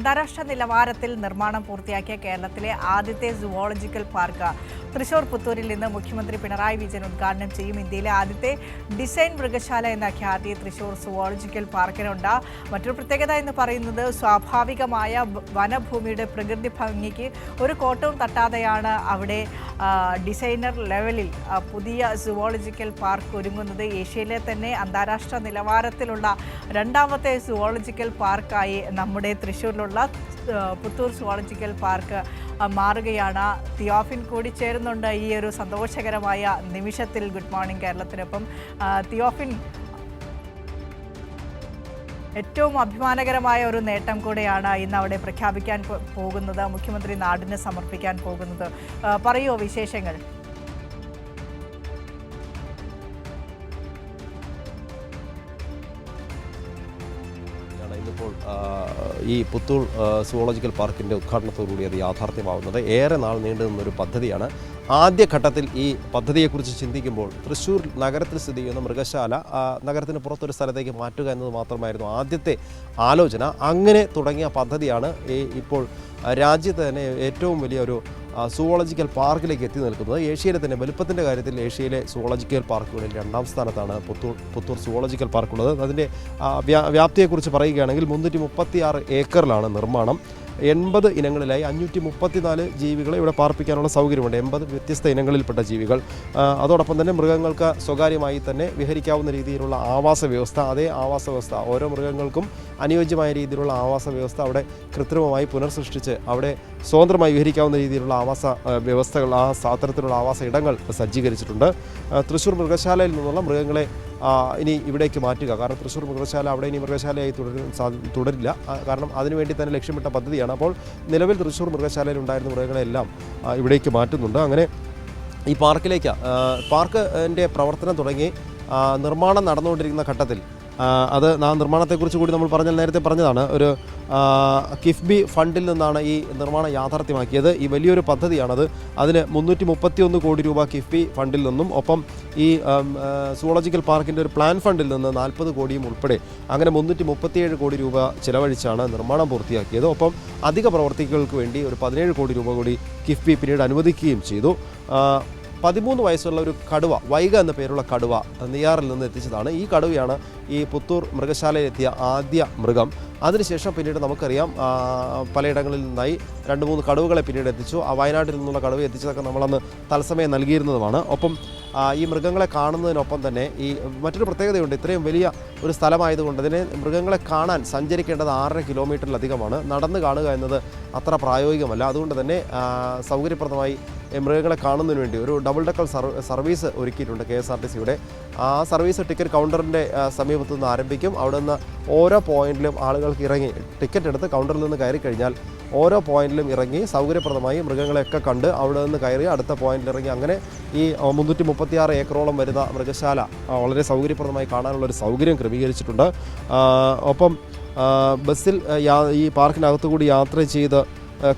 അന്താരാഷ്ട്ര നിലവാരത്തിൽ നിർമ്മാണം പൂർത്തിയാക്കിയ കേരളത്തിലെ ആദ്യത്തെ സുവോളജിക്കൽ പാർക്ക് തൃശൂർ പുത്തൂരിൽ നിന്ന് മുഖ്യമന്ത്രി പിണറായി വിജയൻ ഉദ്ഘാടനം ചെയ്യും. ഇന്ത്യയിലെ ആദ്യത്തെ ഡിസൈൻ മൃഗശാല എന്ന ഖ്യാതി തൃശൂർ സുവോളജിക്കൽ പാർക്കിനുണ്ട് മറ്റൊരു പ്രത്യേകത എന്ന് പറയുന്നത് സ്വാഭാവികമായ വനഭൂമിയുടെ പ്രകൃതി ഭംഗിക്ക് ഒരു കോട്ടവും തട്ടാതെയാണ് അവിടെ ഡിസൈനർ ലെവലിൽ പുതിയ സുവോളജിക്കൽ പാർക്ക് ഒരുങ്ങുന്നത്. ഏഷ്യയിലെ തന്നെ അന്താരാഷ്ട്ര നിലവാരത്തിലുള്ള രണ്ടാമത്തെ സുവോളജിക്കൽ പാർക്കായി നമ്മുടെ തൃശ്ശൂരിലുള്ള ആ, പുത്തൂർ സുവോളജിക്കൽ പാർക്ക് മാറുകയാണ്. തിയോഫിൻ കൂടി ചേരുന്നുണ്ട് ഈ ഒരു സന്തോഷകരമായ നിമിഷത്തിൽ ഗുഡ് മോർണിംഗ് കേരളത്തിനൊപ്പം. തിയോഫിൻ ഏറ്റവും അഭിമാനകരമായ ഒരു നേട്ടം കൂടെയാണ് ഇന്ന് അവിടെ പ്രഖ്യാപിക്കാൻ പോകുന്നത് മുഖ്യമന്ത്രി നാടിന് സമർപ്പിക്കാൻ പോകുന്നത്. പറയുമോ പറയൂ വിശേഷങ്ങൾ. ഇന്നിപ്പോൾ ഈ പുത്തൂർ സുവോളജിക്കൽ പാർക്കിന്റെ ഉദ്ഘാടനത്തോടുകൂടി അത് യാഥാർത്ഥ്യമാവുന്നത്. ഏറെ നാൾ നീണ്ടു നിന്നൊരു പദ്ധതിയാണ്. ആദ്യഘട്ടത്തിൽ ഈ പദ്ധതിയെക്കുറിച്ച് ചിന്തിക്കുമ്പോൾ തൃശ്ശൂർ നഗരത്തിൽ സ്ഥിതി ചെയ്യുന്ന മൃഗശാല നഗരത്തിന് പുറത്തൊരു സ്ഥലത്തേക്ക് മാറ്റുക എന്നത് മാത്രമായിരുന്നു ആദ്യത്തെ ആലോചന. അങ്ങനെ തുടങ്ങിയ പദ്ധതിയാണ് ഈ ഇപ്പോൾ രാജ്യത്ത് തന്നെ ഏറ്റവും വലിയൊരു ആ, സുവോളജിക്കൽ പാർക്കിലേക്ക് എത്തി നിൽക്കുന്നത്. ഏഷ്യയിലെ തന്നെ വലുപ്പത്തിന്റെ കാര്യത്തിൽ ഏഷ്യയിലെ സുവോളജിക്കൽ പാർക്കുകളിൽ രണ്ടാം സ്ഥാനത്താണ് പുത്തൂർ പുത്തൂർ സുവോളജിക്കൽ പാർക്കുള്ളത്. അതിന്റെ വ്യാപ്തിയെക്കുറിച്ച് പറയുകയാണെങ്കിൽ മുന്നൂറ്റി മുപ്പത്തി ആറ് ഏക്കറിലാണ് നിർമ്മാണം. എൺപത് ഇനങ്ങളിലായി അഞ്ഞൂറ്റി മുപ്പത്തിനാല് ജീവികളെ ഇവിടെ പാർപ്പിക്കാനുള്ള സൗകര്യമുണ്ട്. എൺപത് വ്യത്യസ്ത ഇനങ്ങളിൽപ്പെട്ട ജീവികൾ. അതോടൊപ്പം തന്നെ മൃഗങ്ങൾക്ക് സ്വകാര്യമായി തന്നെ വിഹരിക്കാവുന്ന രീതിയിലുള്ള ആവാസ വ്യവസ്ഥ അതേ ആവാസ വ്യവസ്ഥ ഓരോ മൃഗങ്ങൾക്കും അനുയോജ്യമായ രീതിയിലുള്ള ആവാസ വ്യവസ്ഥ അവിടെ കൃത്രിമമായി പുനർസൃഷ്ടിച്ച് അവിടെ സ്വതന്ത്രമായി വിഹരിക്കാവുന്ന രീതിയിലുള്ള ആവാസ വ്യവസ്ഥകൾ ആ സാത്തരത്തിലുള്ള ആവാസ ഇടങ്ങൾ സജ്ജീകരിച്ചിട്ടുണ്ട്. തൃശ്ശൂർ മൃഗശാലയിൽ നിന്നുള്ള മൃഗങ്ങളെ ഇനി ഇവിടേക്ക് മാറ്റുക. കാരണം തൃശ്ശൂർ മൃഗശാല അവിടെ ഇനി മൃഗശാലയായി തുടരും സാധി- തുടരില്ല. കാരണം അതിനുവേണ്ടി തന്നെ ലക്ഷ്യമിട്ട പദ്ധതിയാണ്. അപ്പോൾ നിലവിൽ തൃശ്ശൂർ മൃഗശാലയിൽ ഉണ്ടായിരുന്ന മൃഗങ്ങളെല്ലാം ഇവിടേക്ക് മാറ്റുന്നുണ്ട്. അങ്ങനെ ഈ പാർക്കിലേക്ക് പാർക്കിന്റെ പ്രവർത്തനം തുടങ്ങി നിർമ്മാണം നടന്നുകൊണ്ടിരിക്കുന്ന ഘട്ടത്തിൽ അത് ആ നിർമ്മാണത്തെക്കുറിച്ച് കൂടി നമ്മൾ പറഞ്ഞാൽ നേരത്തെ പറഞ്ഞതാണ് ഒരു കിഫ്ബി ഫണ്ടിൽ നിന്നാണ് ഈ നിർമ്മാണം യാഥാർത്ഥ്യമാക്കിയത്. ഈ വലിയൊരു പദ്ധതിയാണത്. അതിന് മുന്നൂറ്റി മുപ്പത്തി ഒന്ന് കോടി രൂപ കിഫ്ബി ഫണ്ടിൽ നിന്നും ഒപ്പം ഈ സൂളജിക്കൽ പാർക്കിന്റെ ഒരു പ്ലാൻ ഫണ്ടിൽ നിന്ന് നാൽപ്പത് കോടിയും ഉൾപ്പെടെ അങ്ങനെ മുന്നൂറ്റി മുപ്പത്തിയേഴ് കോടി രൂപ ചിലവഴിച്ചാണ് നിർമ്മാണം പൂർത്തിയാക്കിയത്. ഒപ്പം അധിക പ്രവർത്തികൾക്ക് വേണ്ടി ഒരു പതിനേഴ് കോടി രൂപ കൂടി കിഫ്ബി പിന്നീട് അനുവദിക്കുകയും ചെയ്തു. പതിമൂന്ന് വയസ്സുള്ള ഒരു കടുവ വൈഗ എന്ന പേരുള്ള കടുവ നെയ്യാറിൽ നിന്ന് എത്തിച്ചതാണ്. ഈ കടുവയാണ് ഈ പുത്തൂർ മൃഗശാലയിലെത്തിയ ആദ്യ മൃഗം. അതിനുശേഷം പിന്നീട് നമുക്കറിയാം പലയിടങ്ങളിൽ നിന്നായി രണ്ട് മൂന്ന് കടുവകളെ പിന്നീട് എത്തിച്ചു. ആ വയനാട്ടിൽ നിന്നുള്ള കടുവ എത്തിച്ചതൊക്കെ നമ്മളന്ന് തത്സമയം നൽകിയിരുന്നതുമാണ്. ഒപ്പം ഈ മൃഗങ്ങളെ കാണുന്നതിനൊപ്പം തന്നെ ഈ മറ്റൊരു പ്രത്യേകതയുണ്ട്. ഇത്രയും വലിയ ഒരു സ്ഥലമായതുകൊണ്ട് അതിനെ മൃഗങ്ങളെ കാണാൻ സഞ്ചരിക്കേണ്ടത് ആറര കിലോമീറ്ററിലധികമാണ്. നടന്ന് കാണുക എന്നത് അത്ര പ്രായോഗികമല്ല. അതുകൊണ്ട് തന്നെ സൗകര്യപ്രദമായി മൃഗങ്ങളെ കാണുന്നതിന് വേണ്ടി ഒരു ഡബിൾ ഡക്കൽ സർവീസ് ഒരുക്കിയിട്ടുണ്ട് കെ എസ് ആർ ടി സിയുടെ. ആ സർവീസ് ടിക്കറ്റ് കൗണ്ടറിന്റെ സമീപത്തു നിന്ന് ആരംഭിക്കും. അവിടെ നിന്ന് ഓരോ പോയിന്റിലും ആളുകൾക്ക് ഇറങ്ങി ടിക്കറ്റ് എടുത്ത് കൗണ്ടറിൽ നിന്ന് കയറി കഴിഞ്ഞാൽ ഓരോ പോയിന്റിലും ഇറങ്ങി സൗകര്യപ്രദമായി മൃഗങ്ങളെയൊക്കെ കണ്ട് അവിടെ നിന്ന് കയറി അടുത്ത പോയിന്റിൽ ഇറങ്ങി അങ്ങനെ ഈ മുന്നൂറ്റി മുപ്പത്തിയാറ് ഏക്കറോളം വരുന്ന മൃഗശാല വളരെ സൗകര്യപ്രദമായി കാണാനുള്ള ഒരു സൗകര്യം ക്രമീകരിച്ചിട്ടുണ്ട്. ഒപ്പം ബസ്സിൽ ഈ പാർക്കിനകത്തു കൂടി യാത്ര ചെയ്ത്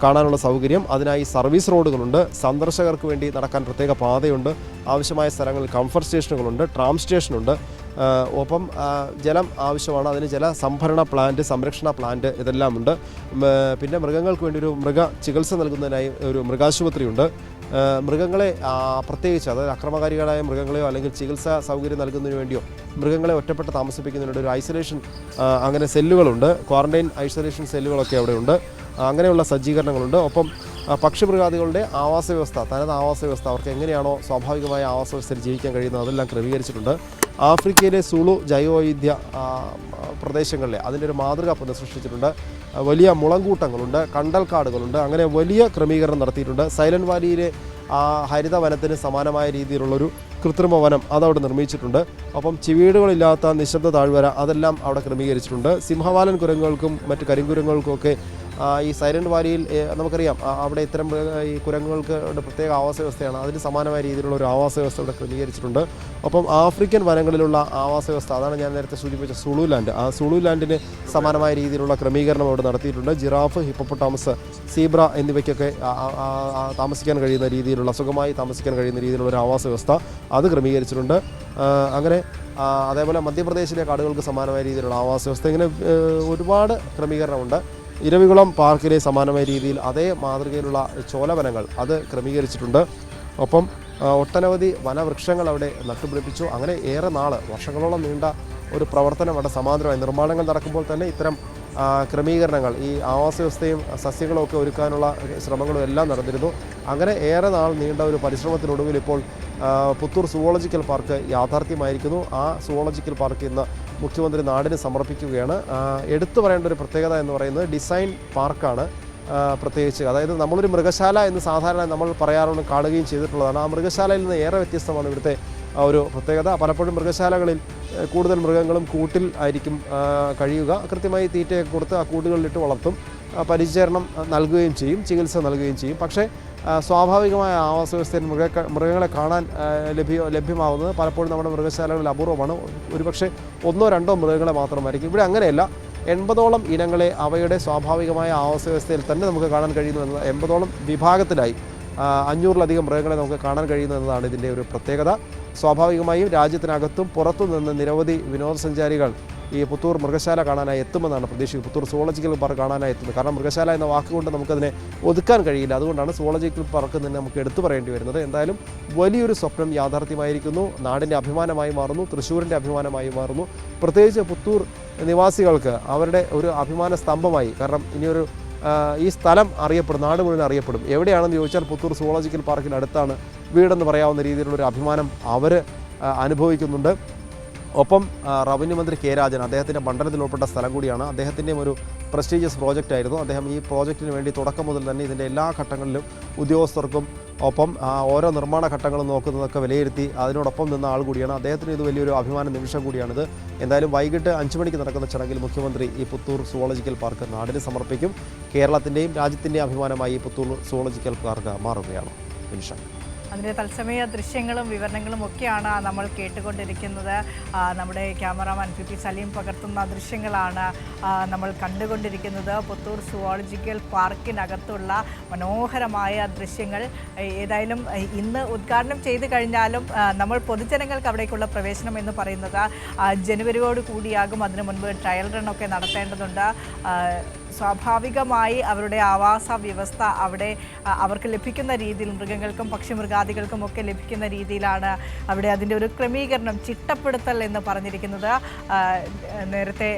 കാണാനുള്ള സൗകര്യം. അതിനായി സർവീസ് റോഡുകളുണ്ട്. സന്ദർശകർക്ക് വേണ്ടി നടക്കാൻ പ്രത്യേക പാതയുണ്ട്. ആവശ്യമായ സ്ഥലങ്ങളിൽ കംഫർട്ട് സ്റ്റേഷനുകളുണ്ട് ട്രാം സ്റ്റേഷനുണ്ട്. ഒപ്പം ജലം ആവശ്യമാണ്. അതിന് ജല സംഭരണ പ്ലാന്റ് സംരക്ഷണ പ്ലാന്റ് ഇതെല്ലാം ഉണ്ട് പിന്നെ മൃഗങ്ങൾക്ക് വേണ്ടി ഒരു മൃഗ ചികിത്സ നൽകുന്നതിനായി ഒരു മൃഗാശുപത്രിയുണ്ട്. മൃഗങ്ങളെ പ്രത്യേകിച്ച് അതായത് അക്രമകാരികളായ മൃഗങ്ങളെയോ അല്ലെങ്കിൽ ചികിത്സാ സൗകര്യം നൽകുന്നതിന് വേണ്ടിയോ മൃഗങ്ങളെ ഒറ്റപ്പെട്ട് താമസിപ്പിക്കുന്നതിന് ഒരു ഐസൊലേഷൻ അങ്ങനെ സെല്ലുകളുണ്ട്. ക്വാറന്റൈൻ ഐസൊലേഷൻ സെല്ലുകളൊക്കെ അവിടെയുണ്ട്. അങ്ങനെയുള്ള സജ്ജീകരണങ്ങളുണ്ട്. ഒപ്പം പക്ഷിമൃഗാദികളുടെ ആവാസ വ്യവസ്ഥ തനത് ആവാസ വ്യവസ്ഥ അവർക്ക് എങ്ങനെയാണോ സ്വാഭാവികമായ ആവാസ വ്യവസ്ഥയിൽ ജീവിക്കാൻ കഴിയുന്നത് അതെല്ലാം ക്രമീകരിച്ചിട്ടുണ്ട്. ആഫ്രിക്കയിലെ സുളു ജൈവവൈവിധ്യ പ്രദേശങ്ങളിലെ അതിന്റെ ഒരു മാതൃക പുനഃസൃഷ്ടിച്ചിട്ടുണ്ട് വലിയ മുളങ്കൂട്ടങ്ങളുണ്ട് കണ്ടൽക്കാടുകളുണ്ട് അങ്ങനെ വലിയ ക്രമീകരണം നടത്തിയിട്ടുണ്ട്. സൈലന്റ് വാലിയിലെ ആ ഹരിത വനത്തിന് സമാനമായ രീതിയിലുള്ളൊരു കൃത്രിമ വനം അതവിടെ നിർമ്മിച്ചിട്ടുണ്ട്. ഒപ്പം ചിവീടുകളില്ലാത്ത നിശബ്ദ താഴ്വര അതെല്ലാം അവിടെ ക്രമീകരിച്ചിട്ടുണ്ട്. സിംഹവാലൻ കുരങ്ങുകൾക്കും മറ്റ് കരിങ്കുരങ്ങുകൾക്കും ഒക്കെ ഈ സൈലന്റ് വാലിയിൽ നമുക്കറിയാം അവിടെ ഇത്തരം ഈ കുരങ്ങുകൾക്ക് പ്രത്യേക ആവാസ വ്യവസ്ഥയാണ്. അതിന് സമാനമായ രീതിയിലുള്ള ഒരു ആവാസ വ്യവസ്ഥ ഇവിടെ ക്രമീകരിച്ചിട്ടുണ്ട്. ഒപ്പം ആഫ്രിക്കൻ വനങ്ങളിലുള്ള ആവാസ വ്യവസ്ഥ അതാണ് ഞാൻ നേരത്തെ സൂചിപ്പിച്ച സുളു ലാൻഡ് ആ സുളു ലാൻഡിന് സമാനമായ രീതിയിലുള്ള ക്രമീകരണം അവിടെ നടത്തിയിട്ടുണ്ട്. ജിറാഫ് ഹിപ്പോപ്പൊട്ടാമസ് സീബ്ര എന്നിവയ്ക്കൊക്കെ താമസിക്കാൻ കഴിയുന്ന രീതിയിലുള്ള സുഖമായി താമസിക്കാൻ കഴിയുന്ന രീതിയിലുള്ള ഒരു ആവാസ വ്യവസ്ഥ അത് ക്രമീകരിച്ചിട്ടുണ്ട്. അങ്ങനെ അതേപോലെ മധ്യപ്രദേശിലെ കാടുകൾക്ക് സമാനമായ രീതിയിലുള്ള ആവാസ വ്യവസ്ഥ. ഇങ്ങനെ ഒരുപാട് ക്രമീകരണമുണ്ട്. ഇരവികുളം പാർക്കിലെ സമാനമായ രീതിയിൽ അതേ മാതൃകയിലുള്ള ചോലവനങ്ങൾ അത് ക്രമീകരിച്ചിട്ടുണ്ട്. ഒപ്പം ഒട്ടനവധി വനവൃക്ഷങ്ങൾ അവിടെ നട്ടുപിടിപ്പിച്ചു. അങ്ങനെ ഏറെ നാൾ വർഷങ്ങളോളം നീണ്ട ഒരു പ്രവർത്തനം അവിടെ സമാന്തരമായി നിർമ്മാണങ്ങൾ നടക്കുമ്പോൾ തന്നെ ഇത്തരം ക്രമീകരണങ്ങൾ ഈ ആവാസ വ്യവസ്ഥയും സസ്യങ്ങളും ഒക്കെ ഒരുക്കാനുള്ള ശ്രമങ്ങളും എല്ലാം നടന്നിരുന്നു. അങ്ങനെ ഏറെ നാൾ നീണ്ട ഒരു പരിശ്രമത്തിനൊടുവിൽ ഇപ്പോൾ പുത്തൂർ സുവോളജിക്കൽ പാർക്ക് യാഥാർത്ഥ്യമായിരിക്കുന്നു. ആ സുവോളജിക്കൽ പാർക്ക് ഇന്ന് മുഖ്യമന്ത്രി നാടിന് സമർപ്പിക്കുകയാണ്. എടുത്തു പറയേണ്ട ഒരു പ്രത്യേകത എന്ന് പറയുന്നത് ഡിസൈൻ പാർക്കാണ് പ്രത്യേകിച്ച്. അതായത് നമ്മളൊരു മൃഗശാല എന്ന് സാധാരണ നമ്മൾ പറയാറുണ്ട് കാണുകയും ചെയ്തിട്ടുള്ളതാണ്. ആ മൃഗശാലയിൽ നിന്ന് ഏറെ വ്യത്യസ്തമാണ് ഇവിടുത്തെ ഒരു പ്രത്യേകത. പലപ്പോഴും മൃഗശാലകളിൽ കൂടുതൽ മൃഗങ്ങളും കൂട്ടിൽ ആയിരിക്കും കഴിയുക. കൃത്യമായി തീറ്റയൊക്കെ കൊടുത്ത് ആ കൂടുകളിലിട്ട് വളർത്തും പരിചരണം നൽകുകയും ചെയ്യും ചികിത്സ നൽകുകയും ചെയ്യും. പക്ഷേ സ്വാഭാവികമായ ആവാസ വ്യവസ്ഥയിൽ മൃഗ മൃഗങ്ങളെ കാണാൻ ലഭ്യ ലഭ്യമാവുന്നത് പലപ്പോഴും നമ്മുടെ മൃഗശാലകളിൽ അപൂർവമാണ്. ഒരുപക്ഷെ ഒന്നോ രണ്ടോ മൃഗങ്ങളെ മാത്രമായിരിക്കും. ഇവിടെ അങ്ങനെയല്ല. എൺപതോളം ഇനങ്ങളെ അവയുടെ സ്വാഭാവികമായ ആവാസ വ്യവസ്ഥയിൽ തന്നെ നമുക്ക് കാണാൻ കഴിയുന്നു എന്നത് എൺപതോളം വിഭാഗത്തിലായി അഞ്ഞൂറിലധികം മൃഗങ്ങളെ നമുക്ക് കാണാൻ കഴിയുന്നു എന്നതാണ് ഇതിന്റെ ഒരു പ്രത്യേകത. സ്വാഭാവികമായും രാജ്യത്തിനകത്തും പുറത്തു നിന്ന് നിരവധി വിനോദസഞ്ചാരികൾ ഈ പുത്തൂർ മൃഗശാല കാണാനായി എത്തുമെന്നാണ് പ്രതീക്ഷിക്കുന്നത്. പുത്തൂർ സോളജിക്കൽ പാർക്ക് കാണാനായി എത്തുന്നത്. കാരണം മൃഗശാല എന്ന വാക്കുകൊണ്ട് നമുക്കതിനെ ഒതുക്കാൻ കഴിയില്ല. അതുകൊണ്ടാണ് സോളജിക്കൽ പാർക്ക് തന്നെ നമുക്ക് എടുത്തു പറയേണ്ടി വരുന്നത്. എന്തായാലും വലിയൊരു സ്വപ്നം യാഥാർത്ഥ്യമായിരിക്കുന്നു. നാടിന്റെ അഭിമാനമായി മാറുന്നു. തൃശ്ശൂരിന്റെ അഭിമാനമായി മാറുന്നു. പ്രത്യേകിച്ച് പുത്തൂർ നിവാസികൾക്ക് അവരുടെ ഒരു അഭിമാന സ്തംഭമായി. കാരണം ഇനിയൊരു ഈ സ്ഥലം അറിയപ്പെടും നാട് മുഴുവൻ അറിയപ്പെടും. എവിടെയാണെന്ന് ചോദിച്ചാൽ പുത്തൂർ സുവോളജിക്കൽ പാർക്കിനടുത്താണ് വീടെന്ന് പറയാവുന്ന രീതിയിലുള്ളൊരു അഭിമാനം അവർ അനുഭവിക്കുന്നുണ്ട്. ഒപ്പം റവന്യൂ മന്ത്രി കെ രാജൻ അദ്ദേഹത്തിന്റെ മണ്ഡലത്തിൽ ഉൾപ്പെട്ട സ്ഥലം കൂടിയാണ്. അദ്ദേഹത്തിന്റെയും ഒരു പ്രസ്റ്റീജിയസ് പ്രോജക്റ്റ് ആയിരുന്നു. അദ്ദേഹം ഈ പ്രോജക്റ്റിന് വേണ്ടി തുടക്കം മുതൽ തന്നെ ഇതിന്റെ എല്ലാ ഘട്ടങ്ങളിലും ഉദ്യോഗസ്ഥർക്കും ഒപ്പം ഓരോ നിർമ്മാണ ഘട്ടങ്ങളും നോക്കുന്നതൊക്കെ വിലയിരുത്തി അതിനോടൊപ്പം നിന്ന ആൾ കൂടിയാണ്. അദ്ദേഹത്തിന് ഇത് വലിയൊരു അഭിമാന നിമിഷം കൂടിയാണിത്. എന്തായാലും വൈകിട്ട് അഞ്ച് മണിക്ക് നടക്കുന്ന ചടങ്ങിൽ മുഖ്യമന്ത്രി ഈ പുത്തൂർ സുവോളജിക്കൽ പാർക്ക് നാടിന് സമർപ്പിക്കും. കേരളത്തിന്റെയും രാജ്യത്തിന്റെയും അഭിമാനമായി ഈ പുത്തൂർ സുവോളജിക്കൽ പാർക്ക് മാറുകയാണ്. നിമിഷം അതിന്റെ തത്സമയ ദൃശ്യങ്ങളും വിവരണങ്ങളും ഒക്കെയാണ് നമ്മൾ കേട്ടുകൊണ്ടിരിക്കുന്നത്. നമ്മുടെ ക്യാമറാമാൻ പി പി സലീം പകർത്തുന്ന ദൃശ്യങ്ങളാണ് നമ്മൾ കണ്ടുകൊണ്ടിരിക്കുന്നത്. പുത്തൂർ സുവോളജിക്കൽ പാർക്കിനകത്തുള്ള മനോഹരമായ ദൃശ്യങ്ങൾ. ഏതായാലും ഇന്ന് ഉദ്ഘാടനം ചെയ്തു കഴിഞ്ഞാലും നമ്മൾ പൊതുജനങ്ങൾക്ക് അവിടേക്കുള്ള പ്രവേശനം എന്ന് പറയുന്നത് ജനുവരിയോട് കൂടിയാകും. അതിനു മുൻപ് ട്രയൽ റൺ ഒക്കെ നടത്തേണ്ടതുണ്ട്. സ്വാഭാവികമായി അവരുടെ ആവാസ വ്യവസ്ഥ അവിടെ അവർക്ക് ലഭിക്കുന്ന രീതിയിൽ മൃഗങ്ങൾക്കും പക്ഷിമൃഗാദികൾക്കും ഒക്കെ ലഭിക്കുന്ന രീതിയിലാണ് അവിടെ അതിന്റെ ഒരു ക്രമീകരണം ചിട്ടപ്പെടുത്തൽ എന്ന് പറഞ്ഞിരിക്കുന്നത്. നേരത്തെ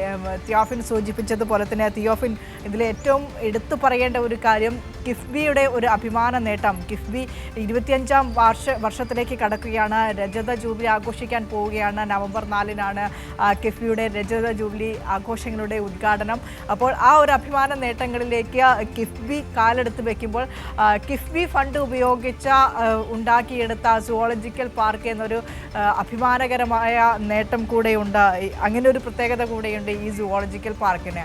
തിയോഫിൻ സൂചിപ്പിച്ചതുപോലെ തന്നെ തിയോഫിൻ ഇതിൽ ഏറ്റവും എടുത്തു പറയേണ്ട ഒരു കാര്യം കിഫ്ബിയുടെ ഒരു അഭിമാന നേട്ടം. കിഫ്ബി ഇരുപത്തിയഞ്ചാം വർഷ വർഷത്തിലേക്ക് കടക്കുകയാണ്. രജത ജൂബിലി ആഘോഷിക്കാൻ പോവുകയാണ്. നവംബർ നാലിനാണ് കിഫ്ബിയുടെ രജത ജൂബിലി ആഘോഷങ്ങളുടെ ഉദ്ഘാടനം. അപ്പോൾ ആ ഒരു അഭിമാന നേട്ടങ്ങളിലേക്ക് കിഫ്ബി കാലെടുത്ത് വയ്ക്കുമ്പോൾ കിഫ്ബി ഫണ്ട് ഉപയോഗിച്ച ഉണ്ടാക്കിയെടുത്ത സുവോളജിക്കൽ പാർക്ക് എന്നൊരു അഭിമാനകരമായ നേട്ടം കൂടെയുണ്ട്. അങ്ങനെ ഒരു പ്രത്യേകത കൂടെയുണ്ട് ഈ സുവോളജിക്കൽ പാർക്കിന്.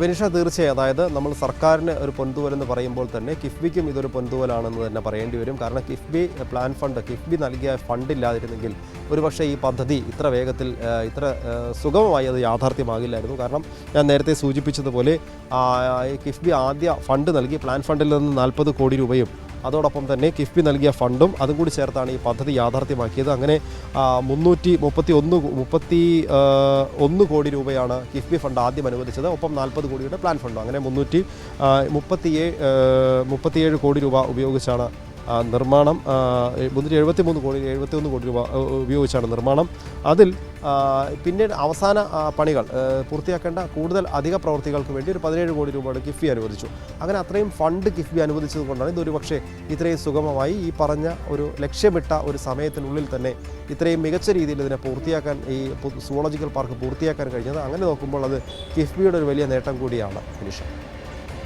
വിനിഷ തീർച്ചയായും. അതായത് നമ്മൾ സർക്കാരിന് ഒരു പൊന്തുവൽ എന്ന് പറയുമ്പോൾ തന്നെ കിഫ്ബിക്കും ഇതൊരു പൊന്തുവലാണെന്ന് തന്നെ പറയേണ്ടി വരും. കാരണം കിഫ്ബി പ്ലാൻ ഫണ്ട് കിഫ്ബി നൽകിയ ഫണ്ട് ഇല്ലാതിരുന്നെങ്കിൽ ഒരുപക്ഷേ ഈ പദ്ധതി ഇത്ര വേഗത്തിൽ ഇത്ര സുഗമമായി അത് യാഥാർത്ഥ്യമാകില്ലായിരുന്നു. കാരണം ഞാൻ നേരത്തെ സൂചിപ്പിച്ചതുപോലെ കിഫ്ബി ആദ്യ ഫണ്ട് നൽകി പ്ലാൻ ഫണ്ടിൽ നിന്ന് നാൽപ്പത് കോടി രൂപയും അതോടൊപ്പം തന്നെ കിഫ്ബി നൽകിയ ഫണ്ടും അതും കൂടി ചേർത്താണ് ഈ പദ്ധതി യാഥാർത്ഥ്യമാക്കിയത്. അങ്ങനെ മുന്നൂറ്റി മുപ്പത്തി ഒന്ന് മുപ്പത്തി ഒന്ന് കോടി രൂപയാണ് കിഫ്ബി ഫണ്ട് ആദ്യം അനുവദിച്ചത്. ഒപ്പം നാൽപ്പത് കോടിയുടെ പ്ലാൻ ഫണ്ടും. അങ്ങനെ മുന്നൂറ്റി ആ, മുപ്പത്തിയേഴ് കോടി രൂപ ഉപയോഗിച്ചാണ് നിർമ്മാണം മുന്നൂറ്റി എഴുപത്തി മൂന്ന് കോടി എഴുപത്തി ഒന്ന് കോടി രൂപ ഉപയോഗിച്ചാണ് നിർമ്മാണം. അതിൽ പിന്നീട് അവസാന പണികൾ പൂർത്തിയാക്കേണ്ട കൂടുതൽ അധിക പ്രവൃത്തികൾക്ക് വേണ്ടി ഒരു പതിനേഴ് കോടി രൂപയുടെ കിഫ്ബി അനുവദിച്ചു. അങ്ങനെ അത്രയും ഫണ്ട് കിഫ്ബി അനുവദിച്ചത് കൊണ്ടാണ് ഇതൊരു പക്ഷേ ഇത്രയും സുഗമമായി ഈ പറഞ്ഞ ഒരു ലക്ഷ്യമിട്ട ഒരു സമയത്തിനുള്ളിൽ തന്നെ ഇത്രയും മികച്ച രീതിയിൽ ഇതിനെ പൂർത്തിയാക്കാൻ ഈ സുവോളജിക്കൽ പാർക്ക് പൂർത്തിയാക്കാൻ കഴിഞ്ഞത്. അങ്ങനെ നോക്കുമ്പോൾ അത് കിഫ്ബിയുടെ ഒരു വലിയ നേട്ടം കൂടിയാണ് നിമിഷം